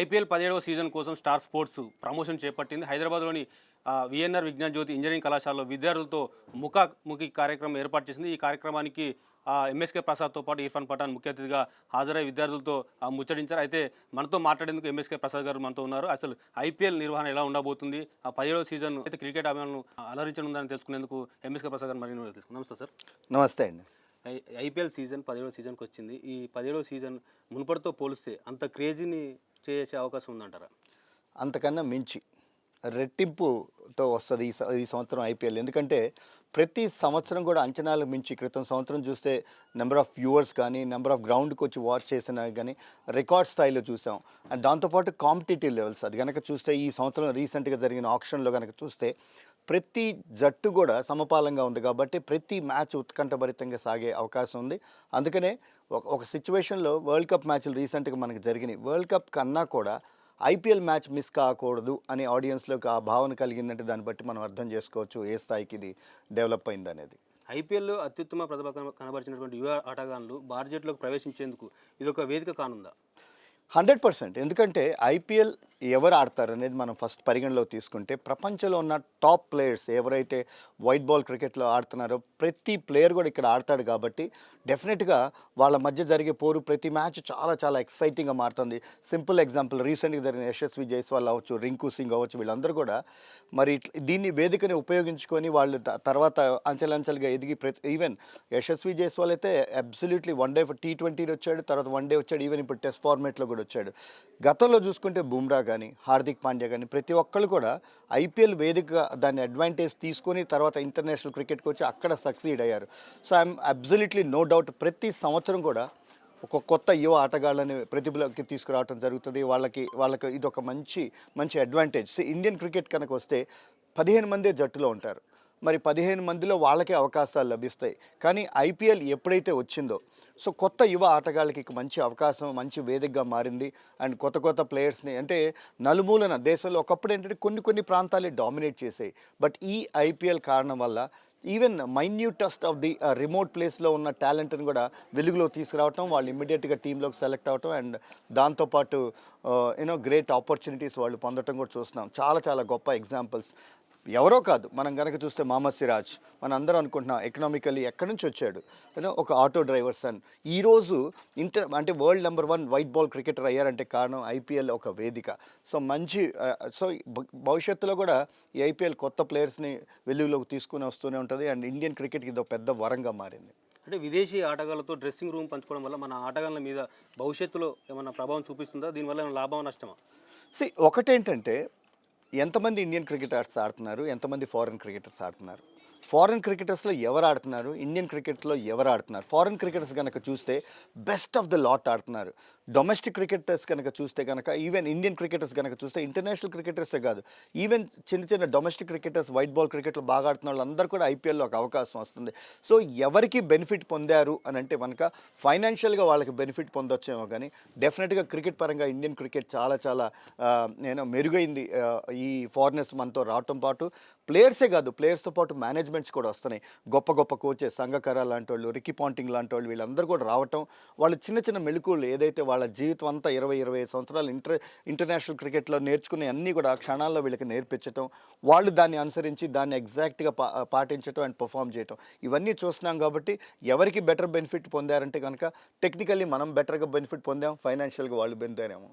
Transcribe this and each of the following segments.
IPL పదిహేడవ season కోసం star sports promotion చేపట్టింది. హైదరాబాద్లోని విఎన్ఆర్ విజ్ఞాన్ జ్యోతి ఇంజనీరింగ్ కళాశాలలో విద్యార్థులతో ముఖాముఖి కార్యక్రమం ఏర్పాటు చేసింది. ఈ కార్యక్రమానికి ఎంఎస్కే ప్రసాద్తో పాటు ఇర్ఫాన్ పఠాన్ ముఖ్య అతిథిగా హాజరై విద్యార్థులతో ముచ్చటించారు. అయితే మనతో మాట్లాడేందుకు ఎంఎస్కే ప్రసాద్ గారు మనతో ఉన్నారు. అసలు ఐపీఎల్ నిర్వహణ ఎలా ఉండబోతుంది? ఆ పదిహేడవ సీజన్ అయితే క్రికెట్ అభిమానులను అలరించనుందని తెలుసుకునేందుకు ఎంఎస్కే ప్రసాద్ గారు మరి తెలుసుకుందాం. నమస్తే సార్. నమస్తే అండి. ఐపీఎల్ సీజన్ పదిహేడవ సీజన్కి వచ్చింది. ఈ పదిహేడవ సీజన్ మునుపటితో పోలిస్తే అంత క్రేజీని చేసే అవకాశం ఉందంటారా? అంతకన్నా మించి రెట్టింపుతో వస్తుంది ఈ ఈ సంవత్సరం ఐపీఎల్. ఎందుకంటే ప్రతి సంవత్సరం కూడా అంచనాలకు మించి క్రితం సంవత్సరం చూస్తే నెంబర్ ఆఫ్ వ్యూవర్స్ కానీ నెంబర్ ఆఫ్ గ్రౌండ్కి వచ్చి వాచ్ చేసిన కానీ రికార్డ్ స్థాయిలో చూసాం. అండ్ దాంతోపాటు కాంపిటేటివ్ లెవెల్స్. అది కనుక చూస్తే ఈ సంవత్సరం రీసెంట్గా జరిగిన ఆప్షన్లో కనుక చూస్తే ప్రతి జట్టు కూడా సమపాలంగా ఉంది కాబట్టి ప్రతి మ్యాచ్ ఉత్కంఠభరితంగా సాగే అవకాశం ఉంది. అందుకనే ఒక ఒక సిచ్యువేషన్లో వరల్డ్ కప్ మ్యాచ్లు రీసెంట్గా మనకు జరిగినాయి. వరల్డ్ కప్ కన్నా కూడా ఐపీఎల్ మ్యాచ్ మిస్ కాకూడదు అనే ఆడియన్స్లోకి ఆ భావన కలిగిందంటే దాన్ని బట్టి మనం అర్థం చేసుకోవచ్చు ఏ స్థాయికి ఇది డెవలప్ అయింది అనేది ఐపీఎల్లో అత్యుత్తమ ప్రతిభ కన- కనబరిచినటువంటి యువ ఆటగాళ్ళు భారత జట్టులోకి ప్రవేశించేందుకు ఇది ఒక వేదిక కానుందా? Hundred percent. ఎందుకంటే ఐపీఎల్ ఎవరు ఆడతారు అనేది మనం ఫస్ట్ పరిగణలో తీసుకుంటే ప్రపంచంలో ఉన్న టాప్ ప్లేయర్స్ ఎవరైతే వైట్ బాల్ క్రికెట్లో ఆడుతున్నారో ప్రతి ప్లేయర్ కూడా ఇక్కడ ఆడతాడు కాబట్టి డెఫినెట్గా వాళ్ళ మధ్య జరిగే పోరు ప్రతి మ్యాచ్ చాలా చాలా ఎక్సైటింగ్గా మారుతుంది. సింపుల్ ఎగ్జాంపుల్ రీసెంట్గా జరిగిన యశస్వి జైస్వాల్ అవ్వచ్చు రింకు సింగ్ అవ్వచ్చు వీళ్ళందరూ కూడా మరి ఇట్ల- దీన్ని వేదికని ఉపయోగించుకొని వాళ్ళు తర్వాత అంచెలంచెలుగా ఎదిగి ప్రతి ఈవెన్ యశస్వి జైస్వాల్ అయితే అబ్సల్యూట్లీ వన్ డే టీ ట్వంటీలో వచ్చాడు తర్వాత వన్ డే వచ్చాడు ఈవెన్ ఇప్పుడు టెస్ట్ ఫార్మేట్లో కూడా వచ్చాడు. గతంలో చూసుకుంటే బుమ్రా కానీ హార్దిక్ పాండ్యా కానీ ప్రతి ఒక్కళ్ళు కూడా ఐపీఎల్ వేదికగా దాన్ని అడ్వాంటేజ్ తీసుకొని తర్వాత ఇంటర్నేషనల్ క్రికెట్కి వచ్చి అక్కడ సక్సీడ్ అయ్యారు. So I'm absolutely no doubt ప్రతి సంవత్సరం కూడా ఒక కొత్త యువ ఆటగాళ్ళని ప్రతిభలోకి తీసుకురావడం జరుగుతుంది. వాళ్ళకి వాళ్ళకి ఇది ఒక మంచి మంచి అడ్వాంటేజ్ ఇండియన్ క్రికెట్ కనుక వస్తే పదిహేను మందే జట్టులో ఉంటారు. మరి పదిహేను మందిలో వాళ్ళకే అవకాశాలు లభిస్తాయి. కానీ ఐపీఎల్ ఎప్పుడైతే వచ్చిందో సో కొత్త యువ ఆటగాళ్ళకి మంచి అవకాశం మంచి వేదికగా మారింది. అండ్ కొత్త కొత్త ప్లేయర్స్ని అంటే నలుమూలన దేశంలో ఒకప్పుడు ఏంటంటే కొన్ని కొన్ని ప్రాంతాలే డామినేట్ చేసాయి. బట్ ఈ ఐపీఎల్ కారణం వల్ల even minutest of the remote ప్లేస్లో ఉన్న టాలెంట్ని కూడా వెలుగులో తీసుకురావటం వాళ్ళు ఇమ్మీడియట్గా టీంలోకి సెలెక్ట్ అవటం అండ్ దాంతోపాటు యూనో గ్రేట్ ఆపర్చునిటీస్ వాళ్ళు పొందటం కూడా చూస్తున్నాం. చాలా చాలా గొప్ప ఎగ్జాంపుల్స్. ఎవరో కాదు. మనం కనుక చూస్తే మహమ్మద్ సిరాజ్ మన అందరం అనుకుంటున్నాం ఎకనామికల్లీ ఎక్కడి నుంచి వచ్చాడు? ఒక ఆటో డ్రైవర్ సన్. ఈరోజు ఇంటర్ అంటే world number one white ball cricketer అయ్యారంటే కారణం ఐపీఎల్ ఒక వేదిక. సో మంచి సో భవిష్యత్తులో కూడా ఈ ఐపీఎల్ కొత్త ప్లేయర్స్ని వెలుగులోకి తీసుకుని వస్తూనే ఉంటుంది. అండ్ ఇండియన్ క్రికెట్కి ఇది పెద్ద వరంగా మారింది. అంటే విదేశీ ఆటగాళ్ళతో డ్రెస్సింగ్ రూమ్ పంచుకోవడం వల్ల మన ఆటగాళ్ళ మీద భవిష్యత్తులో ఏమైనా ప్రభావం చూపిస్తుందా? దీనివల్ల ఏమైనా లాభం నష్టమా? సి ఒకటేంటంటే ఎంతమంది ఇండియన్ క్రికెటర్స్ ఆడుతున్నారు? ఎంతమంది ఫారెన్ క్రికెటర్స్ ఆడుతున్నారు? ఫారెన్ క్రికెటర్స్లో ఎవరు ఆడుతున్నారు? ఇండియన్ క్రికెట్లో ఎవరు ఆడుతున్నారు? ఫారెన్ క్రికెటర్స్ కనుక చూస్తే బెస్ట్ ఆఫ్ ద లాట్ ఆడుతున్నారు. డొమెస్టిక్ క్రికెటర్స్ కనుక చూస్తే కనుక ఈవెన్ ఇండియన్ క్రికెటర్స్ కనుక చూస్తే ఇంటర్నేషనల్ క్రికెటర్సే కాదు. ఈవెన్ చిన్న చిన్న డొమెస్టిక్ క్రికెటర్స్ వైట్ బాల్ క్రికెట్లో బాగా ఆడుతున్న వాళ్ళందరూ కూడా ఐపీఎల్లో ఒక అవకాశం వస్తుంది. సో ఎవరికి బెనిఫిట్ పొందారు అని అంటే కనుక ఫైనాన్షియల్గా వాళ్ళకి బెనిఫిట్ పొందొచ్చేమో కానీ డెఫినెట్గా క్రికెట్ పరంగా ఇండియన్ క్రికెట్ చాలా చాలా నేను మెరుగైంది ఈ ఫారినర్స్ మనతో రావటం పాటు. ప్లేయర్సే కాదు ప్లేయర్స్తో పాటు మేనేజ్మెంట్స్ కూడా వస్తున్నాయి. గొప్ప గొప్ప కోచెస్ సంగకర లాంటి వాళ్ళు రికీ పాంటింగ్ లాంటి వాళ్ళు వీళ్ళందరూ కూడా రావటం వాళ్ళు చిన్న చిన్న మెళుకులు ఏదైతే వాళ్ళ జీవితం అంతా ఇరవై ఇరవై సంవత్సరాలు ఇంటర్ ఇంటర్నేషనల్ క్రికెట్లో నేర్చుకునే అన్నీ కూడా క్షణాల్లో వీళ్ళకి నేర్పించటం వాళ్ళు దాన్ని అనుసరించి దాన్ని ఎగ్జాక్ట్గా పా పాటించటం అండ్ పర్ఫామ్ చేయటం. ఇవన్నీ చూస్తున్నాం కాబట్టి ఎవరికి బెటర్ బెనిఫిట్ పొందారంటే కనుక టెక్నికల్లీ మనం బెటర్గా బెనిఫిట్ పొందాం ఫైనాన్షియల్గా వాళ్ళు పొందారేమో.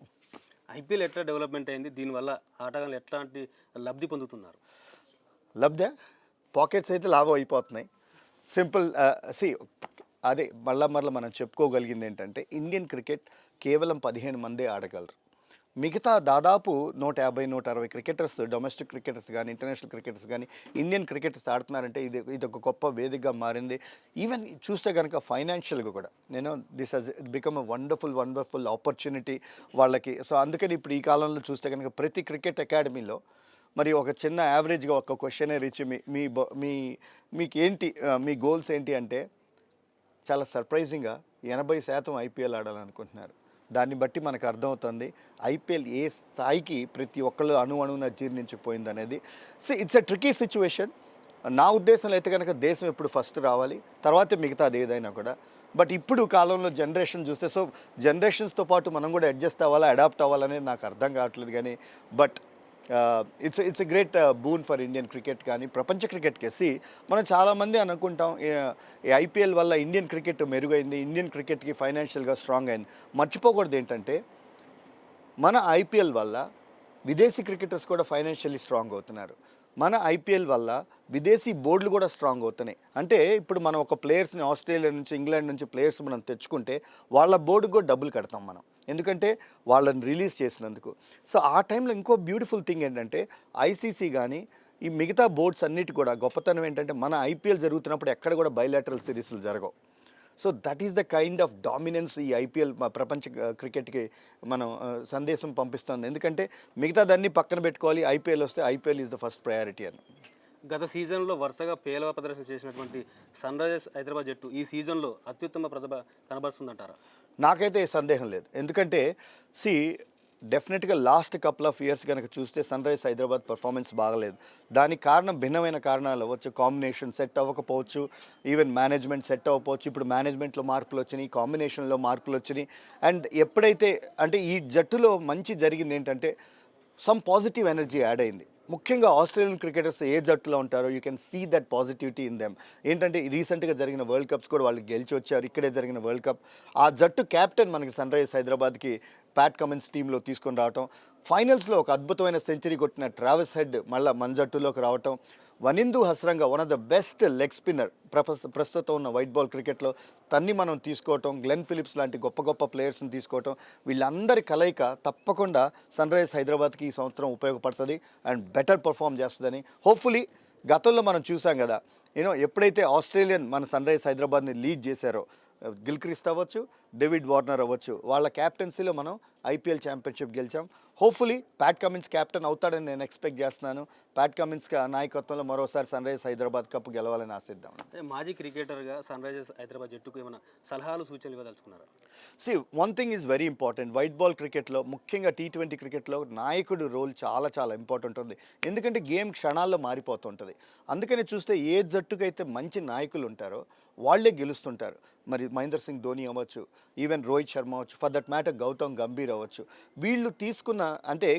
ఐపీఎల్ ఎట్లా డెవలప్మెంట్ అయింది? దీనివల్ల ఆటగాళ్ళు ఎట్లాంటి లబ్ధి పొందుతున్నారు? లబ్ధ? పాకెట్స్ అయితే లాభం అయిపోతున్నాయి. సింపుల్ సి అదే మళ్ళా మళ్ళీ మనం చెప్పుకోగలిగింది ఏంటంటే ఇండియన్ క్రికెట్ కేవలం పదిహేను మందే ఆడగలరు. మిగతా దాదాపు నూట యాభై నూట అరవై క్రికెటర్స్ డొమెస్టిక్ క్రికెటర్స్ కానీ ఇంటర్నేషనల్ క్రికెటర్స్ కానీ ఇండియన్ క్రికెటర్స్ ఆడుతున్నారంటే ఇది ఇది ఒక గొప్ప వేదికగా మారింది. ఈవెన్ చూస్తే కనుక ఫైనాన్షియల్గా కూడా నేను this has become a wonderful wonderful opportunity వాళ్ళకి. సో అందుకని ఇప్పుడు ఈ కాలంలో చూస్తే కనుక ప్రతి క్రికెట్ అకాడమీలో మరి ఒక చిన్న యావరేజ్గా ఒక క్వశ్చనే ఇచ్చి మీ మీ బ- మీ మీకు ఏంటి మీ గోల్స్ ఏంటి అంటే చాలా సర్ప్రైజింగ్గా ఎనభై శాతం ఐపీఎల్ ఆడాలనుకుంటున్నారు. దాన్ని బట్టి మనకు అర్థమవుతుంది. ఐపీఎల్ ఏ స్థాయికి ప్రతి ఒక్కళ్ళు అణు అణువున జీర్ణించిపోయింది అనేది so it's a tricky situation నా ఉద్దేశంలో అయితే కనుక దేశం ఎప్పుడు ఫస్ట్ రావాలి తర్వాతే మిగతాది ఏదైనా కూడా. బట్ ఇప్పుడు కాలంలో జనరేషన్ చూస్తే సో జనరేషన్స్తో పాటు మనం కూడా అడ్జస్ట్ అవ్వాలా అడాప్ట్ అవ్వాలనేది నాకు అర్థం కావట్లేదు కానీ but it's it's great boon for Indian cricket కానీ ప్రపంచ క్రికెట్కి కేసి మనం చాలామంది అనుకుంటాం ఈ ఐపీఎల్ వల్ల ఇండియన్ క్రికెట్ మెరుగైంది ఇండియన్ క్రికెట్కి ఫైనాన్షియల్గా స్ట్రాంగ్ అయింది. మర్చిపోకూడదు ఏంటంటే మన ఐపీఎల్ వల్ల విదేశీ క్రికెటర్స్ కూడా ఫైనాన్షియల్లీ స్ట్రాంగ్ అవుతున్నారు. మన ఐపీఎల్ వల్ల విదేశీ బోర్డులు కూడా స్ట్రాంగ్ అవుతున్నాయి. అంటే ఇప్పుడు మనం ఒక ప్లేయర్స్ని ఆస్ట్రేలియా నుంచి ఇంగ్లాండ్ నుంచి ప్లేయర్స్ మనం తెచ్చుకుంటే వాళ్ళ బోర్డుకు కూడా డబ్బులు కడతాం మనం. ఎందుకంటే వాళ్ళని రిలీజ్ చేసినందుకు. సో ఆ టైంలో ఇంకో బ్యూటిఫుల్ థింగ్ ఏంటంటే ఐసీసీ కానీ ఈ మిగతా బోర్డ్స్ అన్నిటి కూడా గొప్పతనం ఏంటంటే మన ఐపీఎల్ జరుగుతున్నప్పుడు ఎక్కడ కూడా బయలాటరల్ సిరీస్లు జరగవు. So that is the kind of dominance ఈ ఐపీఎల్ ప్రపంచ క్రికెట్కి మనం సందేశం పంపిస్తుంది. ఎందుకంటే మిగతా దాన్ని పక్కన పెట్టుకోవాలి ఐపీఎల్ వస్తే IPL is the first priority అని. గత సీజన్లో వరుసగా పేలవ ప్రదర్శన చేసినటువంటి సన్ రైజర్స్ హైదరాబాద్ జట్టు ఈ సీజన్లో అత్యుత్తమ ప్రతిభ కనబరుస్తుందంటారా? నాకైతే సందేహం లేదు. ఎందుకంటే సి డెఫినెట్గా లాస్ట్ కపుల్ ఆఫ్ ఇయర్స్ కనుక చూస్తే సన్ రైజ్ హైదరాబాద్ పర్ఫార్మెన్స్ బాగలేదు. దానికి కారణం భిన్నమైన కారణాలు అవ్వచ్చు. కాంబినేషన్ సెట్ అవ్వకపోవచ్చు. ఈవెన్ మేనేజ్మెంట్ సెట్ అవ్వకపోవచ్చు. ఇప్పుడు మేనేజ్మెంట్లో మార్పులు వచ్చినాయి కాంబినేషన్లో మార్పులు వచ్చినాయి. అండ్ ఎప్పుడైతే అంటే ఈ జట్టులో మంచి జరిగింది ఏంటంటే సమ్ పాజిటివ్ ఎనర్జీ యాడ్ అయింది. ముఖ్యంగా ఆస్ట్రేలియన్ క్రికెటర్స్ ఏ జట్టులో ఉంటారో you can see that positivity in them ఏంటంటే రీసెంట్గా జరిగిన వరల్డ్ కప్స్ కూడా వాళ్ళు గెలిచి వచ్చారు. ఇక్కడే జరిగిన వరల్డ్ కప్ ఆ జట్టు కెప్టెన్ మనకి సన్ రైజర్స్ హైదరాబాద్కి ప్యాట్ కమిన్స్ టీంలో తీసుకొని రావటం. ఫైనల్స్లో ఒక అద్భుతమైన సెంచరీ కొట్టిన ట్రావెస్ హెడ్ మళ్ళీ మన జట్టులోకి రావటం. Wanindu Hasaranga one of the best leg spinner ప్రస్తుతం ఉన్న వైట్ బాల్ క్రికెట్లో తన్ని మనం తీసుకోవటం గ్లెన్ ఫిలిప్స్ లాంటి గొప్ప గొప్ప ప్లేయర్స్ని తీసుకోవటం వీళ్ళందరి కలయిక తప్పకుండా సన్ రైజ్ హైదరాబాద్కి ఈ సంవత్సరం ఉపయోగపడుతుంది అండ్ బెటర్ పర్ఫామ్ చేస్తుందని. హోప్ఫుల్లీ గతంలో మనం చూసాం కదా యూనో ఎప్పుడైతే ఆస్ట్రేలియన్ మన సన్ రైజ్ హైదరాబాద్ని లీడ్ చేశారో గిల్క్రిస్ట్ అవ్వచ్చు డేవిడ్ వార్నర్ అవ్వచ్చు. వాళ్ళ క్యాప్టెన్సీలో మనం ఐపీఎల్ ఛాంపియన్షిప్ గెలిచాం. హోప్ఫుల్లీ ప్యాట్ కమిన్స్ క్యాప్టెన్ అవుతాడని నేను ఎక్స్పెక్ట్ చేస్తున్నాను. ప్యాట్ కమిన్స్ నాయకత్వంలో మరోసారి సన్ రైజ్ హైదరాబాద్ కప్ గెలవాలని ఆశిద్దాం. అంటే మాజీ క్రికెటర్గా సన్ రైజర్స్ హైదరాబాద్ జట్టుకు ఏమైనా సలహాలు సూచనలు ఇవ్వదలుచుకున్నారా? See one thing is very important white ball క్రికెట్లో ముఖ్యంగా టీ ట్వంటీ క్రికెట్లో నాయకుడు రోల్ చాలా చాలా ఇంపార్టెంట్ ఉంది. ఎందుకంటే గేమ్ క్షణాల్లో మారిపోతుంటుంది. అందుకని చూస్తే ఏ జట్టుకైతే మంచి నాయకులు ఉంటారో వాళ్ళే గెలుస్తుంటారు. మరి మహేందర్ సింగ్ ధోని అవ్వచ్చు ఈవెన్ రోహిత్ శర్మ అవ్వచ్చు for that matter Gautam Gambhir అవ్వచ్చు. వీళ్ళు తీసుకున్న అంటే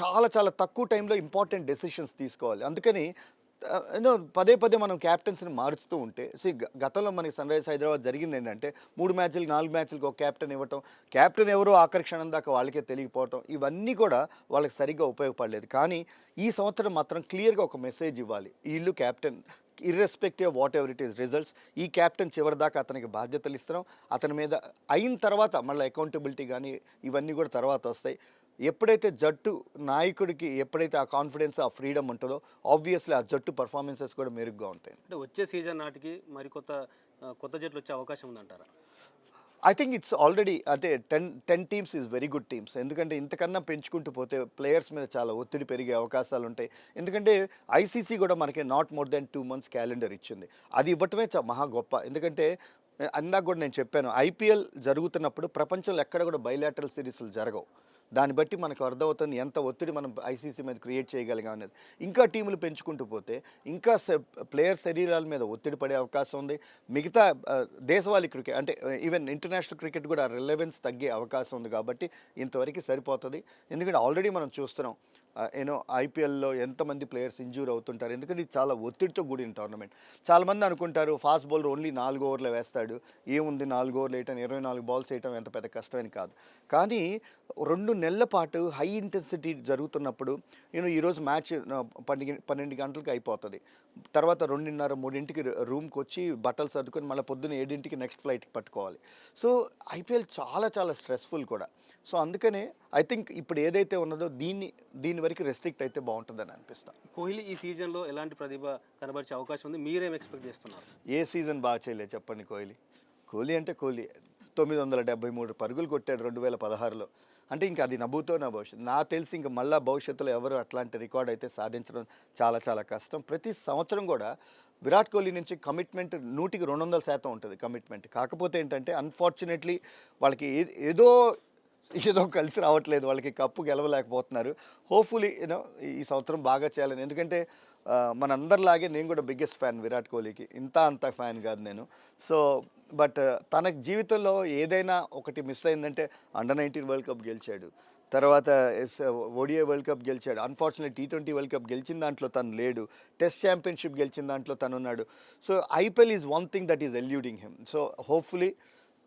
చాలా చాలా తక్కువ టైంలో ఇంపార్టెంట్ డెసిషన్స్ తీసుకోవాలి. అందుకని యూనో పదే పదే మనం క్యాప్టెన్స్ని మారుస్తూ ఉంటే సో గతంలో మనకి సన్ రైజ్ హైదరాబాద్ జరిగింది ఏంటంటే మూడు మ్యాచ్లు నాలుగు మ్యాచ్లకు ఒక క్యాప్టెన్ ఇవ్వటం క్యాప్టెన్ ఎవరో ఆఖరి క్షణం దాకా వాళ్ళకే తెలియకపోవటం ఇవన్నీ కూడా వాళ్ళకి సరిగ్గా ఉపయోగపడలేదు. కానీ ఈ సంవత్సరం మాత్రం క్లియర్గా ఒక మెసేజ్ ఇవ్వాలి. వీళ్ళు captain irrespective whatever it is results ఈ క్యాప్టెన్ చివరి దాకా అతనికి బాధ్యతలు ఇస్తున్నాం. అతని మీద అయిన తర్వాత మళ్ళీ అకౌంటబిలిటీ కానీ ఇవన్నీ కూడా తర్వాత వస్తాయి. ఎప్పుడైతే జట్టు నాయకుడికి ఎప్పుడైతే ఆ కాన్ఫిడెన్స్ ఆ ఫ్రీడమ్ ఉంటుందో ఆబ్వియస్లీ ఆ జట్టు పర్ఫార్మెన్సెస్ కూడా మెరుగ్గా ఉంటాయి. అంటే వచ్చే సీజన్ నాటికి మరికొత్త కొత్త కొత్త జట్లు వచ్చే అవకాశం ఉందంటారా? ఐ థింక్ ఇట్స్ ఆల్రెడీ అంటే ten ten teams is very good teams ఎందుకంటే ఇంతకన్నా పెంచుకుంటూ పోతే ప్లేయర్స్ మీద చాలా ఒత్తిడి పెరిగే అవకాశాలు ఉంటాయి. ఎందుకంటే ఐసీసీ కూడా మనకి not more than two months calendar ఇచ్చింది. అది ఇవ్వటమే మహా గొప్ప. ఎందుకంటే అందాక కూడా నేను చెప్పాను ఐపీఎల్ జరుగుతున్నప్పుడు ప్రపంచంలో ఎక్కడ కూడా బయలాటరల్ సిరీస్లు జరగవు. దాన్ని బట్టి మనకు అర్థమవుతుంది ఎంత ఒత్తిడి మనం ఐసీసీ మీద క్రియేట్ చేయగలిగాం అనేది. ఇంకా టీములు పెంచుకుంటూ పోతే ఇంకా ప్లేయర్ శరీరాల మీద ఒత్తిడి పడే అవకాశం ఉంది. మిగతా దేశవాళీ క్రికెట్ అంటే ఈవెన్ ఇంటర్నేషనల్ క్రికెట్ కూడా రిలవెన్స్ తగ్గే అవకాశం ఉంది కాబట్టి ఇంతవరకు సరిపోతుంది. ఎందుకంటే ఆల్రెడీ మనం చూస్తున్నాం యూనో ఐపీఎల్లో ఎంతమంది ప్లేయర్స్ ఇంజూర్ అవుతుంటారు? ఎందుకంటే ఇది చాలా ఒత్తిడితో కూడిన టోర్నమెంట్. చాలామంది అనుకుంటారు ఫాస్ట్ బౌలర్ ఓన్లీ నాలుగు ఓవర్లు వేస్తాడు. ఏముంది నాలుగు ఓవర్లు వేయటం ఇరవై నాలుగు బాల్స్ వేయటం ఎంత పెద్ద కష్టమని కాదు. కానీ రెండు నెలల పాటు హై ఇంటెన్సిటీ జరుగుతున్నప్పుడు నేను ఈరోజు మ్యాచ్ పన్నెండు పన్నెండు గంటలకు అయిపోతుంది. తర్వాత రెండున్నర మూడింటికి రూమ్కి వచ్చి బట్టలు సర్దుకొని మళ్ళీ పొద్దున్న ఏడింటికి నెక్స్ట్ ఫ్లైట్కి పట్టుకోవాలి. సో ఐపీఎల్ చాలా చాలా స్ట్రెస్ఫుల్ కూడా. సో అందుకనే ఐ థింక్ ఇప్పుడు ఏదైతే ఉన్నదో దీన్ని దీని వరకు రెస్ట్రిక్ట్ అయితే బాగుంటుందని అనిపిస్తాం. కోహ్లీ ఈ సీజన్లో ఎలాంటి ప్రతిభ కనబరిచే అవకాశం ఉంది? మీరేం ఎక్స్పెక్ట్ చేస్తున్నారు? ఏ సీజన్ బాగా చేయలేదు చెప్పండి కోహ్లీ. కోహ్లీ అంటే కోహ్లీ. తొమ్మిది వందల డెబ్బై మూడు పరుగులు కొట్టాడు రెండు వేల పదహారులో. అంటే ఇంకా అది నవ్వుతో నా భవిష్యత్తు. నాకు తెలిసి ఇంకా మళ్ళీ భవిష్యత్తులో ఎవరు అట్లాంటి రికార్డ్ అయితే సాధించడం చాలా చాలా కష్టం. ప్రతి సంవత్సరం కూడా విరాట్ కోహ్లీ నుంచి కమిట్మెంట్ నూటికి రెండు వందల శాతం ఉంటుంది కమిట్మెంట్ కాకపోతే ఏంటంటే అన్ఫార్చునేట్లీ వాళ్ళకి ఏదో ఏదో కలిసి రావట్లేదు వాళ్ళకి కప్పు గెలవలేకపోతున్నారు. హోప్ఫుల్లీ యూనో ఈ సంవత్సరం బాగా చేయాలని. ఎందుకంటే మనందరిలాగే నేను కూడా బిగ్గెస్ట్ ఫ్యాన్ విరాట్ కోహ్లీకి. ఇంత అంత ఫ్యాన్ కాదు నేను. సో బట్ తన జీవితంలో ఏదైనా ఒకటి మిస్ అయిందంటే అండర్ నైన్టీన్ వరల్డ్ కప్ గెలిచాడు. తర్వాత ఓడిఐ వరల్డ్ కప్ గెలిచాడు. Unfortunate T twenty World Cup గెలిచిన దాంట్లో తను లేడు. టెస్ట్ ఛాంపియన్షిప్ గెలిచిన దాంట్లో తను ఉన్నాడు so IPL is one thing that is eluding him so hopefully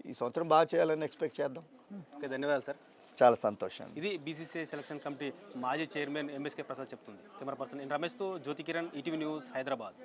ఈ సంవత్సరం బాగా చేయాలని ఎక్స్పెక్ట్ చేద్దాం. ఓకే ధన్యవాదాలు సార్. చాలా సంతోషం. ఇది బీసీసీఐ సెలక్షన్ కమిటీ మాజీ చైర్మన్ ఎంఎస్కే ప్రసాద్ చెప్తుంది. కెమెరా పర్సన్ రమేష్తో జ్యోతి కిరణ్ ఈటీవీ న్యూస్ హైదరాబాద్.